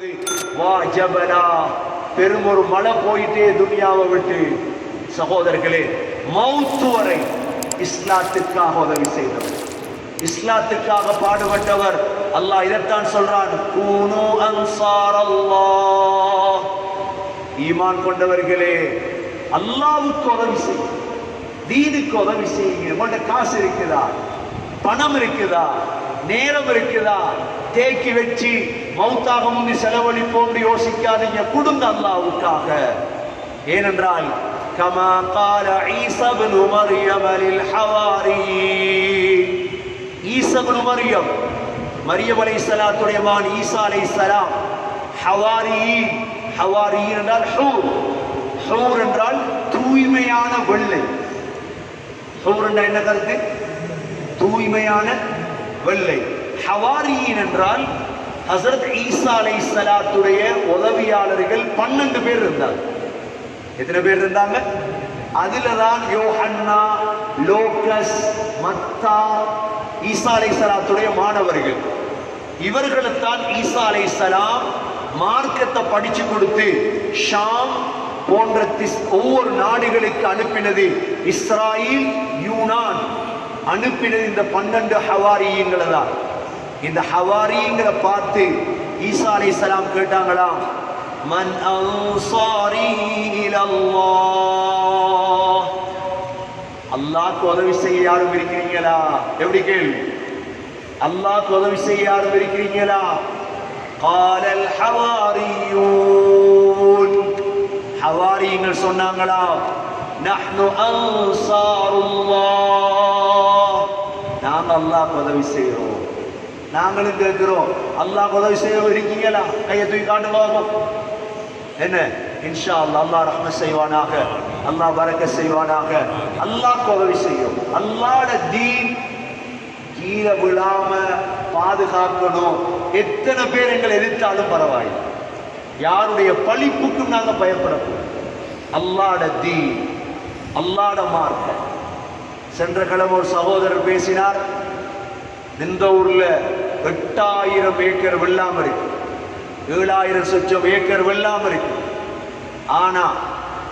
சொல்லுது வா ஜபனா பெரும் ஒரு மழை போயிட்டே துனியாவை விட்டு. சகோதரர்களே மௌத்து வரை இஸ்லாத்திற்காக உதவி செய்தவர். இஸ்லாத்திற்காக பாடுபட்டவர். அல்லாஹ் இதைத்தான் சொல்றான் கூனு அன்சார் அல்லாஹ் ஈமான் கொண்டவர்களே அல்லாவுக்கு உதவி செய்யும் தீனுக்கு உதவி செய்யுங்க உங்கள்ட்ட காசு இருக்குதா? பணம் இருக்குதா? நேரம் இருக்குதா? தேக்கி வச்சு மௌத்தாக முந்தி செலவழிப்போம் யோசிக்காதீங்க கொடுங்க அல்லாவுக்காக ஏனென்றால் كما قال عيسى بن مريم للحواريين ஈசா இப்னு மரியம் மரியம் அலைஹிஸ்ஸலாத்துடைய மகன் ஈசா அலைஹிஸ்ஸலாம் ஹவாரியின் ஹவாரியின் என்றால் ஹூர் ஹூர் என்றால் தூய்மையான வெள்ளை ஹூர் என்றால் என்ன கருத்து தூய்மையான வெள்ளை ஹவாரியின் என்றால் ஹசரத் ஈசா அலை சலாத்துடைய உதவியாளர்கள் பன்னெண்டு பேர் இருந்தாங்க. எத்தனை பேர் இருந்தாங்க? அதுல தான் யோஹன்னா லோகஸ் மத்தா ஈசா அலை சலாத்துடைய மாணவர்கள். இவர்களுத்தான் ஈசா அலை சலாம் மார்க்கத்தை படிச்சு கொடுத்து ஷாம் போன்ற திஸ்- ஒவ்வொரு நாடுகளுக்கு அனுப்பினது இஸ்ராயில் யூனான். அனுப்பினது இந்த பன்னெண்டு ஹவாரியங்களை தான் இந்த ஹவாரிங்கிற பார்த்து ஈசா அலி இஸ்லாம் கேட்டாங்களாம் மன் அல்லாக்கு உதவி செய்ய யாரும் இருக்கிறீங்களா? எப்படி கேள்வி? அல்லாக்கு உதவி செய்ய யாரும் இருக்கிறீங்களா? காலல் ஹவாரியூன். ஹவாரியங்கள் சொன்னாங்களா நஹ்னு அன்சாருல்லாஹ். நாம் அல்லாஹ்க்கு உதவி செய்கிறோம். நாங்களும் கேட்கிறோம். அல்லாஹ் உதவி செய்ய இருக்கீங்களா கையை தூக்கி காட்டுவாங்க என்ன? இன்ஷா அல்லாஹ் அல்லாஹ் ரஹ்ம செய்வானாக. அல்லாஹ் வரக்க செய்வானாக. அல்லாஹ் உதவி செய்யும். அல்லாட தீன் கீழே விழாம பாதுகாக்கணும். எத்தனை பேர் எங்களை எதிர்த்தாலும் பரவாயில்லை. யாருடைய பழிப்புக்கும் நாங்கள் பயப்படக்கூடும் அல்லாட தீன் அல்லாட மார்க்கம். சென்ற கிழமை ஒரு சகோதரர் பேசினார். இந்த ஊரில் எட்டாயிரம் ஏக்கர் வெள்ளாம இருக்கு. ஏழாயிரம் சொச்சம் ஏக்கர் வெள்ளாம இருக்கு. ஆனா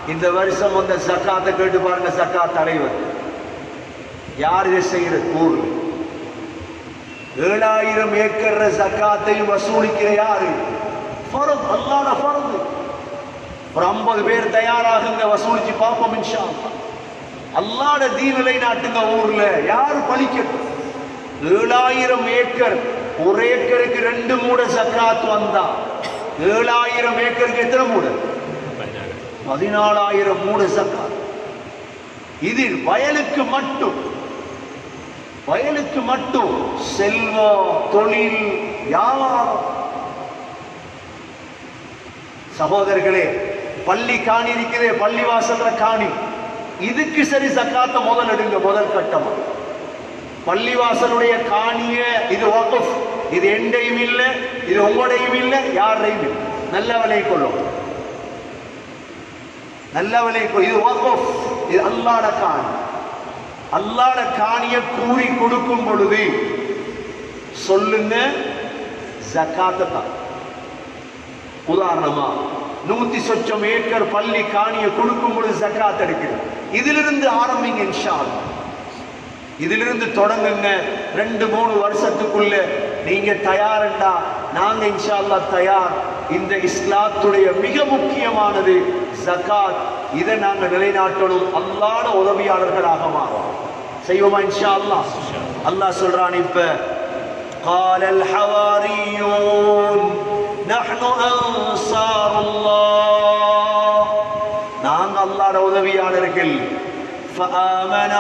இந்த வருஷம் வந்த சக்காத்தை கேட்டு பாருங்க சக்காத் தலைவர். யார் இதை செய்யற கூறு ஏழாயிரம் ஏக்கர் சக்காத்தையும் வசூலிக்கிற யாரு? ஃபரத் அல்லாட ஃபரது. ஒரு ஐம்பது பேர் தயாராகுங்க வசூலிச்சு பார்ப்போம் இன்ஷா அல்லாட தீநிலை நாட்டுங்க ஊர்ல. யாரு பழிக்கட்டும்? ஏழாயிரம் ஏக்கர் ஒரு ஏக்கருக்கு ரெண்டு மூட சக்காத் வந்தா. ஏழாயிரம் ஏக்கருக்கு எத்தனை மூட? பதினாலாயிரம் மூட சக்காத் இதில் வயலுக்கு மட்டும் வயலுக்கு மட்டும் செல்வம் தொழில் வியாபாரம். சகோதரர்களே பள்ளி காணி இருக்கிறே பள்ளி வாசல்ல காணி. இதுக்கு சரி சக்காத்த முதல் எடுங்க முதல் கட்டமாக பள்ளிவாசலுடைய காணிய இது வகுப் இது எண்டையும் இல்லை இது உங்களுடையும் இல்லை யாரையும் இல்லை. நல்ல விலை கொள்ளும். நல்ல விலை கொ- இது வகுப் இது அல்லாட காணி. அல்லாட காணிய கூறி கொடுக்கும் பொழுது சொல்லுங்க ஜக்காத்தை தான். உதாரணமா நூத்தி சொச்சம் ஏக்கர் பள்ளி காணிய கொடுக்கும் பொழுது ஜக்காத் எடுக்கிறது இதிலிருந்து ஆரம்பிங்க இன்ஷா அல்லா இதிலிருந்து தொடங்குங்க ரெண்டு மூணு வருஷத்துக்குள்ள நீங்க தயாருண்டா நாங்க இன்ஷா அல்லாஹ் தயார் இந்த இஸ்லாத்துடைய மிக முக்கியமானது ஜகாத் இதை நாங்க நிலைநாட்டணும் அல்லாட உதவியாளர்களாக மாறும் செய்வோமா இன்ஷா அல்லாஹ் அல்லாஹ் சொல்றான் இப்ப قال الحواريون نحن أنصار الله நாங்க அல்லாட உதவியாளர்கள் فآمن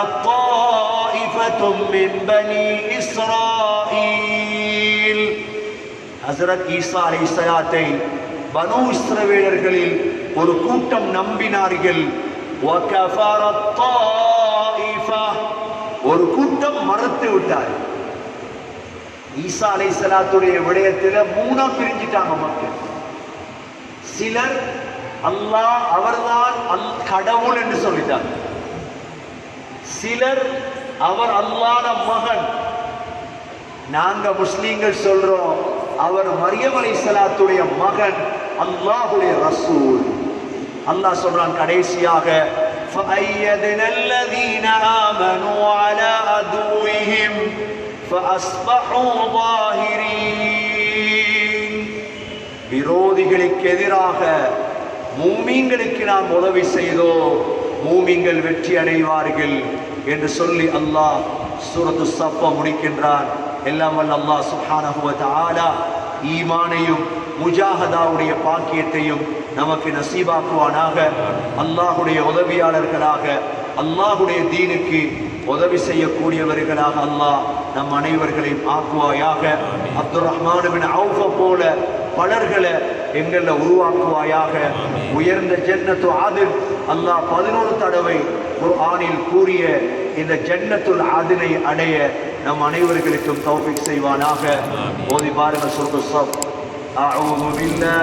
طائفة من بني إسرائيل ஹசரத் ஈசா அலைஹிஸ்ஸலாத்தை பனு இஸ்ரவேலர்களில் ஒரு கூட்டம் நம்பினார்கள் وكفر الطائفة ஒரு கூட்டம் மறுத்து விட்டார்கள் ஈசா அலைஹிஸ்ஸலாத்துடைய விடயத்துல மூணா பிரிஞ்சிட்டாங்க மக்கள் சிலர் அல்லாஹ் அவர்தான் அல் கடவுள் என்று சொல்லிட்டாங்க சிலர் அவர் அல்லாத மகன் நாங்க முஸ்லீம்கள் சொல்றோம் அவர் மரியம் அலைஹிஸ்ஸலாத்துடைய மகன் அல்லாஹ்வுடைய ரசூல் அல்லாஹ் சொல்றான் கடைசியாக فأيدنا الذين آمنوا على عدوهم فأصبحوا ظاهرين விரோதிகளுக்கு எதிராக மூமிங்களுக்கு நாம் உதவி செய்தோம் மூமிங்கள் வெற்றி அடைவார்கள் என்று சொல்லி அல்லாஹ் சூரத்து சப்ப முடிக்கின்றான். எல்லாம் வல்ல அல்லாஹ் சுஹானஹுவத் ஆலா ஈமானையும் முஜாஹதாவுடைய பாக்கியத்தையும் நமக்கு நசீபாக்குவானாக. அல்லாஹுடைய உதவியாளர்களாக அல்லாஹுடைய தீனுக்கு உதவி செய்யக்கூடியவர்களாக அல்லாஹ் நம் அனைவர்களையும் ஆக்குவாயாக அப்துல் ரஹ்மான் பின் அவுஃப போல பலர்களை எங்கள உருவாக்குவாயாக உயர்ந்த ஜன்னத்து ஆதில் அல்லாஹ் பதினோரு தடவை ஒரு ஆணில் கூறிய இந்த ஜன்னத்துல் ஆதினை அடைய நம் அனைவர்களுக்கும் தௌஃபிக் செய்வானாக ஓதி பாருங்கள் சொல்ற சப் أعوذ بالله